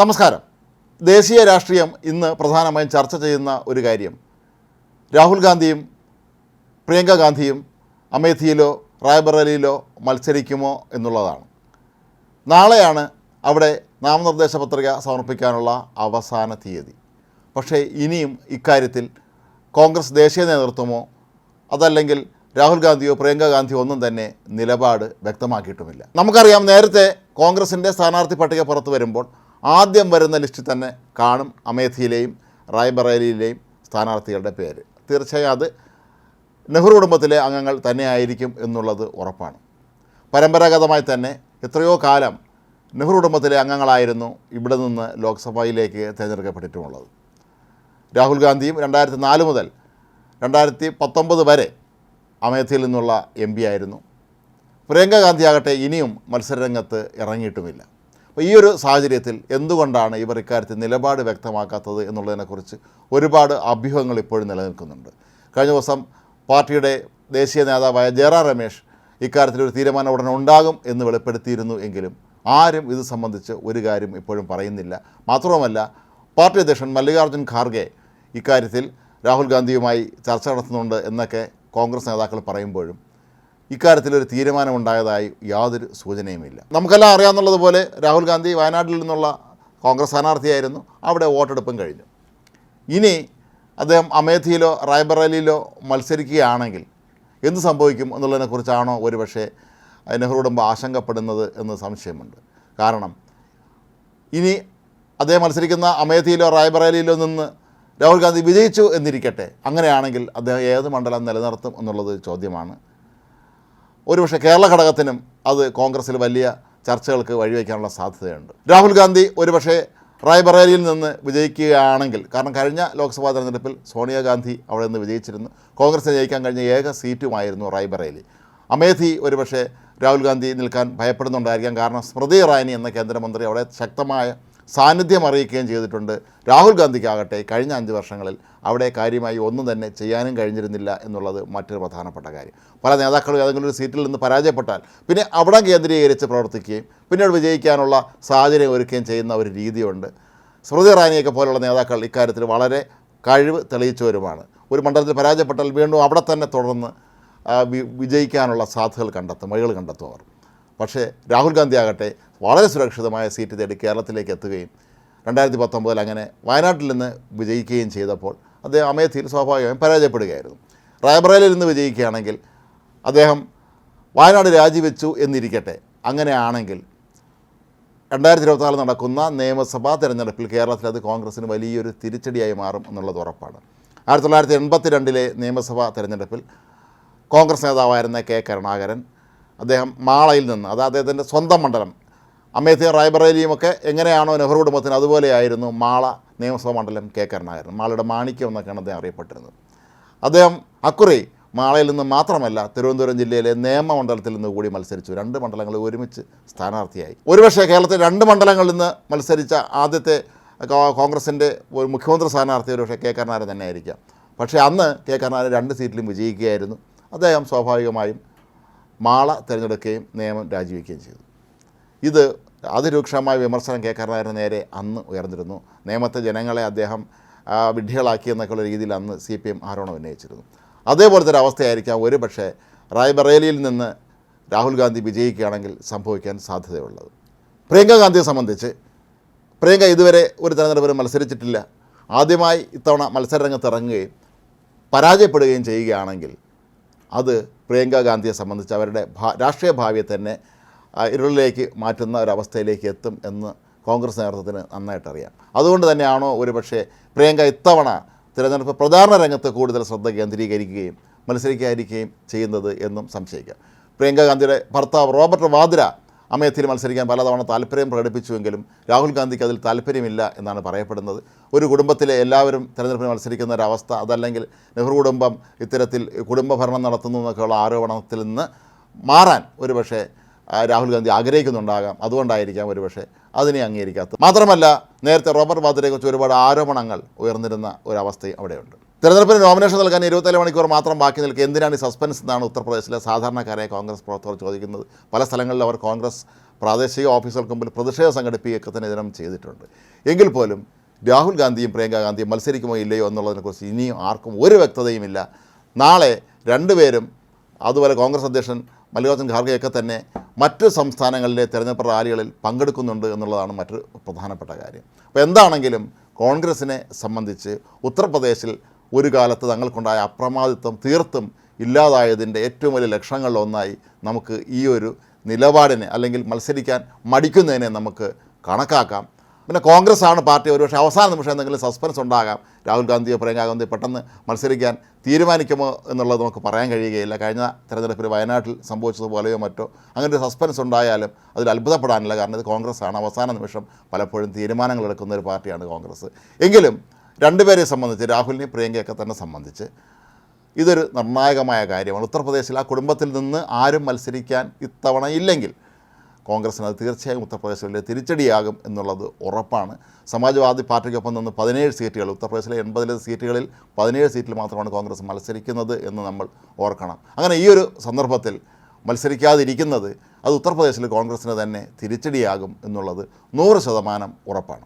നമസ്കാരം. ദേശീയ രാഷ്ട്രീയം ഇന്ന് പ്രധാനമായും ചർച്ച ചെയ്യുന്ന ഒരു കാര്യം. രാഹുൽ ഗാന്ധിയും പ്രിയങ്ക ഗാന്ധിയും അമേഠിയിലോ റായ്ബറേലിയിലോ മത്സരിക്കുമോ എന്നുള്ളതാണ്. നാളെയാണ് അവിടെ നാമനിർദ്ദേശ പത്രിക സമർപ്പിക്കാനുള്ള അവസാന തീയതി. പക്ഷേ ഇനിയും ഇക്കാര്യത്തിൽ കോൺഗ്രസ് ദേശീയ നേതൃത്വമോ അതല്ലെങ്കിൽ രാഹുൽ ഗാന്ധിയോ പ്രിയങ്ക ഗാന്ധിയോ ഒന്നും തന്നെ നിലപാട് വ്യക്തമാക്കിയിട്ടുമില്ല. നമുക്കറിയാം നേരത്തെ കോൺഗ്രസിന്റെ സ്ഥാനാർത്ഥി പട്ടിക പുറത്തു വരുമ്പോൾ ആദ്യം വരുന്ന ലിസ്റ്റിൽ തന്നെ കാണും അമേഥിയിലെയും റായ്ബറേലിയിലെയും സ്ഥാനാർത്ഥികളുടെ പേര്. തീർച്ചയായും അത് നെഹ്റു കുടുംബത്തിലെ അംഗങ്ങൾ തന്നെയായിരിക്കും എന്നുള്ളത് ഉറപ്പാണ്. പരമ്പരാഗതമായി തന്നെ എത്രയോ കാലം നെഹ്റു കുടുംബത്തിലെ അംഗങ്ങളായിരുന്നു ഇവിടെ നിന്ന് ലോക്സഭയിലേക്ക് തിരഞ്ഞെടുക്കപ്പെട്ടിട്ടുമുള്ളത്. രാഹുൽ ഗാന്ധിയും രണ്ടായിരത്തി നാല് മുതൽ രണ്ടായിരത്തി പത്തൊമ്പത് വരെ അമേഠിയിൽ നിന്നുള്ള എം പി ആയിരുന്നു. പ്രിയങ്ക ഗാന്ധി ആകട്ടെ ഇനിയും മത്സരരംഗത്ത് ഇറങ്ങിയിട്ടുമില്ല. അപ്പോൾ ഈ ഒരു സാഹചര്യത്തിൽ എന്തുകൊണ്ടാണ് ഇവർ ഇക്കാര്യത്തിൽ നിലപാട് വ്യക്തമാക്കാത്തത് എന്നുള്ളതിനെക്കുറിച്ച് ഒരുപാട് അഭ്യൂഹങ്ങൾ ഇപ്പോഴും നിലനിൽക്കുന്നുണ്ട്. കഴിഞ്ഞ ദിവസം പാർട്ടിയുടെ ദേശീയ നേതാവായ ജയറാം രമേശ് ഇക്കാര്യത്തിൽ ഒരു തീരുമാനം ഉടനെ ഉണ്ടാകും എന്ന് വെളിപ്പെടുത്തിയിരുന്നു എങ്കിലും ആരും ഇത് സംബന്ധിച്ച് ഒരു കാര്യം ഇപ്പോഴും പറയുന്നില്ല. മാത്രവുമല്ല പാർട്ടി അധ്യക്ഷൻ മല്ലികാർജുൻ ഖാർഗെ ഇക്കാര്യത്തിൽ രാഹുൽ ഗാന്ധിയുമായി ചർച്ച നടത്തുന്നുണ്ട് എന്നൊക്കെ കോൺഗ്രസ് നേതാക്കൾ പറയുമ്പോഴും ഇക്കാര്യത്തിൽ ഒരു തീരുമാനമുണ്ടായതായി യാതൊരു സൂചനയുമില്ല. നമുക്കെല്ലാം അറിയാമെന്നുള്ളതുപോലെ രാഹുൽ ഗാന്ധി വയനാട്ടിൽ നിന്നുള്ള കോൺഗ്രസ് സ്ഥാനാർത്ഥിയായിരുന്നു. അവിടെ വോട്ടെടുപ്പും കഴിഞ്ഞു. ഇനി അദ്ദേഹം അമേഠിയിലോ റായ്ബറേലിയിലോ മത്സരിക്കുകയാണെങ്കിൽ എന്ത് സംഭവിക്കും എന്നുള്ളതിനെക്കുറിച്ചാണോ ഒരുപക്ഷെ നെഹ്റു കുടുംബം ആശങ്കപ്പെടുന്നത് എന്ന് സംശയമുണ്ട്. കാരണം ഇനി അദ്ദേഹം മത്സരിക്കുന്ന അമേഠിയിലോ റായ്ബറേലിയിലോ നിന്ന് രാഹുൽ ഗാന്ധി വിജയിച്ചു എന്നിരിക്കട്ടെ. അങ്ങനെയാണെങ്കിൽ അദ്ദേഹം ഏത് മണ്ഡലം നിലനിർത്തും എന്നുള്ളത് ചോദ്യമാണ്. ഒരുപക്ഷെ കേരള ഘടകത്തിനും അത് കോൺഗ്രസ്സിൽ വലിയ ചർച്ചകൾക്ക് വഴിവെക്കാനുള്ള സാധ്യതയുണ്ട്. രാഹുൽ ഗാന്ധി ഒരുപക്ഷെ റായ്ബറേലിയിൽ നിന്ന് വിജയിക്കുകയാണെങ്കിൽ കാരണം കഴിഞ്ഞ ലോക്സഭാ തെരഞ്ഞെടുപ്പിൽ സോണിയാഗാന്ധി അവിടെ നിന്ന് വിജയിച്ചിരുന്നു. കോൺഗ്രസ് ജയിക്കാൻ കഴിഞ്ഞ ഏക സീറ്റുമായിരുന്നു റായ്ബറേലി. അമേധി ഒരുപക്ഷെ രാഹുൽ ഗാന്ധി നിൽക്കാൻ ഭയപ്പെടുന്നുണ്ടായിരിക്കാം. കാരണം സ്മൃതി ഇറാനി എന്ന കേന്ദ്രമന്ത്രി അവിടെ ശക്തമായ സാന്നിധ്യം അറിയിക്കുകയും ചെയ്തിട്ടുണ്ട്. രാഹുൽ ഗാന്ധിക്കാകട്ടെ കഴിഞ്ഞ അഞ്ച് വർഷങ്ങളിൽ അവിടെ കാര്യമായി ഒന്നും തന്നെ ചെയ്യാനും കഴിഞ്ഞിരുന്നില്ല എന്നുള്ളത് മറ്റൊരു പ്രധാനപ്പെട്ട കാര്യം. പല നേതാക്കളും ഏതെങ്കിലും ഒരു സീറ്റിൽ നിന്ന് പരാജയപ്പെട്ടാൽ പിന്നെ അവിടെ കേന്ദ്രീകരിച്ച് പ്രവർത്തിക്കുകയും പിന്നീട് വിജയിക്കാനുള്ള സാഹചര്യം ഒരുക്കുകയും ചെയ്യുന്ന ഒരു രീതിയുണ്ട്. സ്മൃതി ഇറാനിയൊക്കെ പോലുള്ള നേതാക്കൾ ഇക്കാര്യത്തിൽ വളരെ കഴിവ് തെളിയിച്ചവരുമാണ്. ഒരു മണ്ഡലത്തിൽ പരാജയപ്പെട്ടാൽ വീണ്ടും അവിടെ തന്നെ തുടർന്ന് വിജയിക്കാനുള്ള സാധ്യതകൾ കണ്ടെത്തും വഴികൾ കണ്ടെത്തും അവർ. പക്ഷേ രാഹുൽ ഗാന്ധി ആകട്ടെ വളരെ സുരക്ഷിതമായ സീറ്റ് തേടി കേരളത്തിലേക്ക് എത്തുകയും രണ്ടായിരത്തി പത്തൊമ്പതിൽ അങ്ങനെ വയനാട്ടിൽ നിന്ന് വിജയിക്കുകയും ചെയ്തപ്പോൾ അദ്ദേഹം അമേത്തിയിൽ സ്വാഭാവികമായും പരാജയപ്പെടുകയായിരുന്നു. റായ്ബറേലിൽ നിന്ന് വിജയിക്കുകയാണെങ്കിൽ അദ്ദേഹം വയനാട് രാജിവെച്ചു എന്നിരിക്കട്ടെ. അങ്ങനെയാണെങ്കിൽ രണ്ടായിരത്തി ഇരുപത്തിനാല് നടക്കുന്ന നിയമസഭാ തെരഞ്ഞെടുപ്പിൽ കേരളത്തിൽ അത് കോൺഗ്രസ്സിന് വലിയൊരു തിരിച്ചടിയായി മാറും എന്നുള്ളത് ഉറപ്പാണ്. ആയിരത്തി തൊള്ളായിരത്തി എൺപത്തി രണ്ടിലെ നിയമസഭാ തെരഞ്ഞെടുപ്പിൽ കോൺഗ്രസ് നേതാവായിരുന്ന കെ കരുണാകരൻ അദ്ദേഹം മാളയിൽ നിന്ന് അത് അദ്ദേഹത്തിന്റെ സ്വന്തം മണ്ഡലം അമേഠിയും റായ്ബറേലിയും ഒക്കെ എങ്ങനെയാണോ നെഹ്റു കുടുംബത്തിന് അതുപോലെയായിരുന്നു മാള നിയമസഭാ മണ്ഡലം കെ കരുണാകരൻ മാളയുടെ മാണിക്യം എന്നൊക്കെയാണ് അദ്ദേഹം അറിയപ്പെട്ടിരുന്നത്. അദ്ദേഹം അക്കുറി മാളയിൽ നിന്ന് മാത്രമല്ല തിരുവനന്തപുരം ജില്ലയിലെ നിയമമണ്ഡലത്തിൽ നിന്ന് കൂടി മത്സരിച്ചു. രണ്ട് മണ്ഡലങ്ങൾ ഒരുമിച്ച് സ്ഥാനാർത്ഥിയായി. ഒരുപക്ഷേ കേരളത്തിൽ രണ്ട് മണ്ഡലങ്ങളിൽ നിന്ന് മത്സരിച്ച ആദ്യത്തെ കോൺഗ്രസിന്റെ ഒരു മുഖ്യമന്ത്രി സ്ഥാനാർത്ഥി ഒരുപക്ഷെ കെ കരുണാകരൻ തന്നെ ആയിരിക്കാം പക്ഷേ അന്ന് കെ കരുണാകരൻ രണ്ട് സീറ്റിലും വിജയിക്കുകയായിരുന്നു. അദ്ദേഹം സ്വാഭാവികമായും മാള തിരഞ്ഞെടുക്കുകയും നിയമം രാജിവെക്കുകയും ചെയ്തു. ഇത് അതിരൂക്ഷമായ വിമർശനം കെ നേരെ അന്ന് ഉയർന്നിരുന്നു. നിയമത്തെ ജനങ്ങളെ അദ്ദേഹം ആ, വിഡ്ഢികളാക്കി എന്നൊക്കെയുള്ള രീതിയിൽ അന്ന് സി പി എം ആരോപണം ഉന്നയിച്ചിരുന്നു. അതേപോലത്തെ ഒരു അവസ്ഥയായിരിക്കാം ഒരു പക്ഷേ റായ്ബറേലിയിൽ നിന്ന് രാഹുൽ ഗാന്ധി വിജയിക്കുകയാണെങ്കിൽ സംഭവിക്കാൻ സാധ്യതയുള്ളത്. പ്രിയങ്ക ഗാന്ധിയെ സംബന്ധിച്ച് പ്രിയങ്ക ഇതുവരെ ഒരു തെരഞ്ഞെടുപ്പിലും മത്സരിച്ചിട്ടില്ല. ആദ്യമായി ഇത്തവണ മത്സരരംഗത്ത് ഇറങ്ങുകയും പരാജയപ്പെടുകയും ചെയ്യുകയാണെങ്കിൽ അത് പ്രിയങ്ക ഗാന്ധിയെ സംബന്ധിച്ച് അവരുടെ രാഷ്ട്രീയ ഭാവിയെ തന്നെ ഇരുളിലേക്ക് മാറ്റുന്ന ഒരവസ്ഥയിലേക്ക് എത്തും എന്ന് കോൺഗ്രസ് നേതൃത്വത്തിന് നന്നായിട്ടറിയാം അതുകൊണ്ട് തന്നെയാണോ ഒരുപക്ഷെ പ്രിയങ്ക ഇത്തവണ തിരഞ്ഞെടുപ്പ് പ്രചാരണ രംഗത്ത് കൂടുതൽ ശ്രദ്ധ കേന്ദ്രീകരിക്കുകയും മത്സരിക്കാതിരിക്കുകയും ചെയ്യുന്നത് എന്നും സംശയിക്കാം. പ്രിയങ്ക ഗാന്ധിയുടെ ഭർത്താവ് റോബർട്ട് വാദ്ര അമേത്തിയിൽ മത്സരിക്കാൻ പലതവണ താല്പര്യം പ്രകടിപ്പിച്ചുവെങ്കിലും രാഹുൽ ഗാന്ധിക്ക് അതിൽ താല്പര്യമില്ല എന്നാണ് പറയപ്പെടുന്നത്. ഒരു കുടുംബത്തിലെ എല്ലാവരും തിരഞ്ഞെടുപ്പിന് മത്സരിക്കുന്ന ഒരവസ്ഥ അതല്ലെങ്കിൽ നെഹ്റു കുടുംബം ഇത്തരത്തിൽ കുടുംബഭരണം നടത്തുന്നു എന്നൊക്കെയുള്ള ആരോപണത്തിൽ നിന്ന് മാറാൻ ഒരുപക്ഷെ രാഹുൽ ഗാന്ധി ആഗ്രഹിക്കുന്നുണ്ടാകാം. അതുകൊണ്ടായിരിക്കാം ഒരുപക്ഷെ അതിനെ അംഗീകരിക്കാത്തത്. മാത്രമല്ല നേരത്തെ റോബർട്ട് വാദ്രയെക്കുറിച്ച് ഒരുപാട് ആരോപണങ്ങൾ ഉയർന്നിരുന്ന ഒരവസ്ഥയും അവിടെയുണ്ട്. തെരഞ്ഞെടുപ്പിന് നോമിനേഷൻ നൽകാൻ ഇരുപത്തേഴ് മണിക്കൂർ മാത്രം ബാക്കി നിൽക്കുക എന്തിനാണ് ഈ സസ്പെൻസ് എന്നാണ് ഉത്തർപ്രദേശിലെ സാധാരണക്കാരായ കോൺഗ്രസ് പ്രവർത്തകർ ചോദിക്കുന്നത്. പല സ്ഥലങ്ങളിൽ അവർ കോൺഗ്രസ് പ്രാദേശിക ഓഫീസുകൾക്ക് മുമ്പിൽ പ്രതിഷേധം സംഘടിപ്പിക്കുകയൊക്കെ തന്നെ ഇതിനം ചെയ്തിട്ടുണ്ട്. എങ്കിൽ പോലും രാഹുൽ ഗാന്ധിയും പ്രിയങ്ക ഗാന്ധിയും മത്സരിക്കുമോ ഇല്ലയോ എന്നുള്ളതിനെക്കുറിച്ച് ഇനിയും ആർക്കും ഒരു വ്യക്തതയുമില്ല. നാളെ രണ്ടുപേരും അതുപോലെ കോൺഗ്രസ് അധ്യക്ഷൻ മല്ലികാർജുൻ ഖാർഗെയൊക്കെ തന്നെ മറ്റ് സംസ്ഥാനങ്ങളിലെ തെരഞ്ഞെടുപ്പ് റാലികളിൽ പങ്കെടുക്കുന്നുണ്ട് എന്നുള്ളതാണ് മറ്റൊരു പ്രധാനപ്പെട്ട കാര്യം. അപ്പോൾ എന്താണെങ്കിലും കോൺഗ്രസിനെ സംബന്ധിച്ച് ഉത്തർപ്രദേശിൽ ഒരു കാലത്ത് തങ്ങൾക്കുണ്ടായ അപ്രമാദിത്വം തീർത്തും ഇല്ലാതായതിന്റെ ഏറ്റവും വലിയ ലക്ഷണങ്ങളിലൊന്നായി നമുക്ക് ഈ ഒരു നിലപാടിനെ അല്ലെങ്കിൽ മത്സരിക്കാൻ മടിക്കുന്നതിനെ നമുക്ക് കണക്കാക്കാം. പിന്നെ കോൺഗ്രസ് ആണ് പാർട്ടി ഒരുപക്ഷെ അവസാന നിമിഷം എന്തെങ്കിലും സസ്പെൻസ് ഉണ്ടാകാം. രാഹുൽ ഗാന്ധിയോ പ്രിയങ്ക ഗാന്ധി പെട്ടെന്ന് മത്സരിക്കാൻ തീരുമാനിക്കുമോ എന്നുള്ളത് നമുക്ക് പറയാൻ കഴിയുകയില്ല. കഴിഞ്ഞ തെരഞ്ഞെടുപ്പിൽ വയനാട്ടിൽ സംഭവിച്ചതുപോലെയോ മറ്റോ അങ്ങനെ ഒരു സസ്പെൻസ് ഉണ്ടായാലും അതിൽ അത്ഭുതപ്പെടാനില്ല. കാരണം ഇത് കോൺഗ്രസ് ആണ് അവസാന നിമിഷം പലപ്പോഴും തീരുമാനങ്ങൾ എടുക്കുന്ന ഒരു പാർട്ടിയാണ് കോൺഗ്രസ്. എങ്കിലും രണ്ടുപേരെ സംബന്ധിച്ച് രാഹുലിനെയും പ്രിയങ്കയൊക്കെ തന്നെ സംബന്ധിച്ച് ഇതൊരു നിർണായകമായ കാര്യമാണ്. ഉത്തർപ്രദേശിൽ ആ കുടുംബത്തിൽ നിന്ന് ആരും മത്സരിക്കാൻ ഇത്തവണ ഇല്ലെങ്കിൽ കോൺഗ്രസിന് അത് തീർച്ചയായും ഉത്തർപ്രദേശിൽ വലിയ തിരിച്ചടിയാകും എന്നുള്ളത് ഉറപ്പാണ്. സമാജ്വാദി പാർട്ടിക്കൊപ്പം നിന്ന് പതിനേഴ് സീറ്റുകൾ ഉത്തർപ്രദേശിലെ എൺപതിലെ സീറ്റുകളിൽ പതിനേഴ് സീറ്റിൽ മാത്രമാണ് കോൺഗ്രസ് മത്സരിക്കുന്നത് എന്ന് നമ്മൾ ഓർക്കണം. അങ്ങനെ ഈ ഒരു സന്ദർഭത്തിൽ മത്സരിക്കാതിരിക്കുന്നത് അത് ഉത്തർപ്രദേശിൽ കോൺഗ്രസിന് തന്നെ തിരിച്ചടിയാകും എന്നുള്ളത് നൂറ് ശതമാനം ഉറപ്പാണ്.